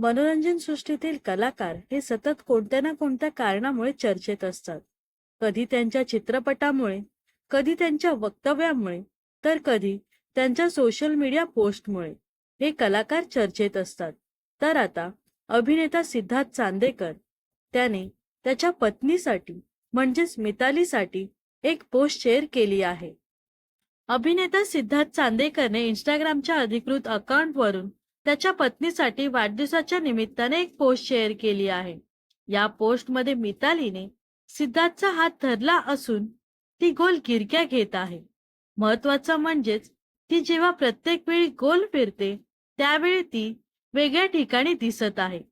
मनोरंजन सृष्टीतील कलाकार हे सतत कोणत्या ना कोणत्या कारणामुळे चर्चेत असतात. कधी त्यांच्या चित्रपटामुळे कधी त्यांच्या वक्तव्यामुळे तर कधी त्यांच्या सोशल मीडिया पोस्टमुळे हे कलाकार चर्चेत असतात. तर आता अभिनेता सिद्धार्थ चांदेकर त्याने त्याच्या पत्नीसाठी म्हणजेच मितालीसाठी एक पोस्ट शेअर केली आहे. अभिनेता सिद्धार्थ चांदेकरने इंस्टाग्रामच्या अधिकृत अकाउंटवरून त्याच्या पत्नीसाठी वाढदिवसाच्या निमित्ताने एक पोस्ट शेअर केली आहे. या पोस्टमध्ये मितालीने सिद्धार्थचा हात धरला असून ती गोल गिरक्या घेत आहे. महत्वाचं म्हणजेच ती जेव्हा प्रत्येक वेळी गोल फिरते त्यावेळी ती वेगळ्या ठिकाणी दिसत आहे.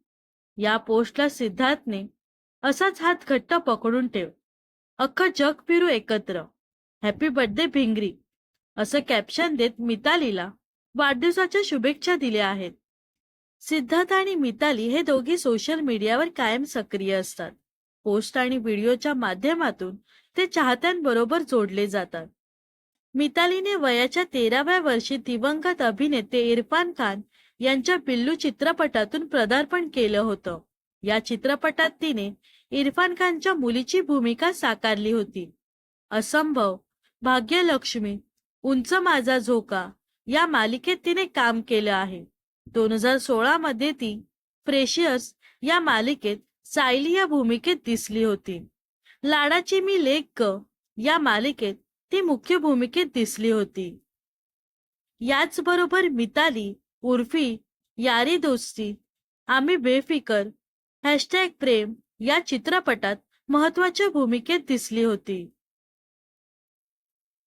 या पोस्टला सिद्धार्थने असाच हात घट्ट पकडून ठेव. अख्खं जग फिरू एकत्र. Happy birthday Bhingri. असं कॅप्शन देत मितालीला वाढदिवसाच्या शुभेच्छा दिल्या आहेत. सिद्धार्थ आणि मिताली हे दोघे सोशल मीडियावर कायम सक्रिय असतात. पोस्ट आणि व्हिडिओच्या माध्यमातून ते चाहत्यांबरोबर जोडले जातात. मितालीने वयाच्या तेराव्या वर्षी दिवंगत अभिनेते इरफान खान यांच्या बिल्लू चित्रपटातून पदार्पण केलं होतं. या चित्रपटात तिने इरफान खानच्या मुलीची भूमिका साकारली होती. असंभव भाग्यलक्ष्मी उंच माझा झोका या मालिकेत तिने काम केलं आहे. दोन हजार सोळा मध्ये ती प्रेशियस या मालिकेत सायली या भूमिकेत दिसली होती. लाडाची मी लेख या मालिकेत ती मुख्य भूमिकेत दिसली होती. याचबरोबर मिताली उर्फी यारी दोस्ती आम्ही बेफिकर हॅशटॅग प्रेम या चित्रपटात महत्त्वाच्या भूमिकेत दिसली होती.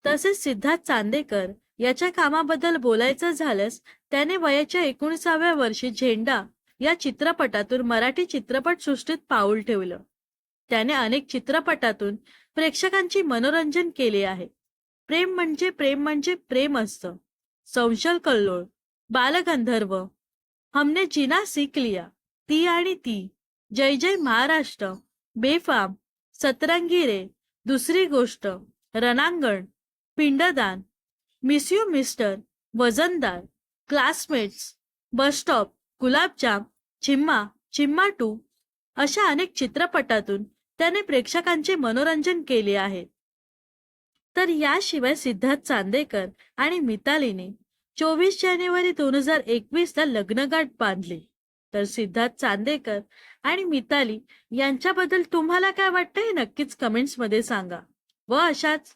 तसेच सिद्धार्थ चांदेकर याच्या कामाबद्दल बोलायचं झाल्यास त्याने वयाच्या एकोणीसाव्या वर्षी झेंडा या चित्रपटातून मराठी चित्रपट सृष्टीत पाऊल ठेवलं. त्याने अनेक चित्रपटातून प्रेक्षकांची मनोरंजन केले आहे. प्रेम म्हणजे प्रेम म्हणजे प्रेम असतं. संशल कल्लोळ बालगंधर्व हमने जिना सीख लिया ती आणि ती जय जय महाराष्ट्र बेफाम सतरंगी रे दुसरी गोष्ट Ranangan Pinddaan miss you mister Vazandar. Classmates bus stop Gulabjaam. Jhimma. Jhimma two अशा अनेक चित्रपटातून त्याने प्रेक्षकांचे मनोरंजन केले आहे. तर याशिवाय सिद्धार्थ चांदेकर आणि मितालीने चोवीस जानेवारी दोन हजार एकवीस ला लग्नगाठ बांधली. तर सिद्धार्थ चांदेकर आणि मिताली यांच्याबद्दल तुम्हाला काय वाटतं हे नक्कीच कमेंट्समध्ये सांगा. व अशाच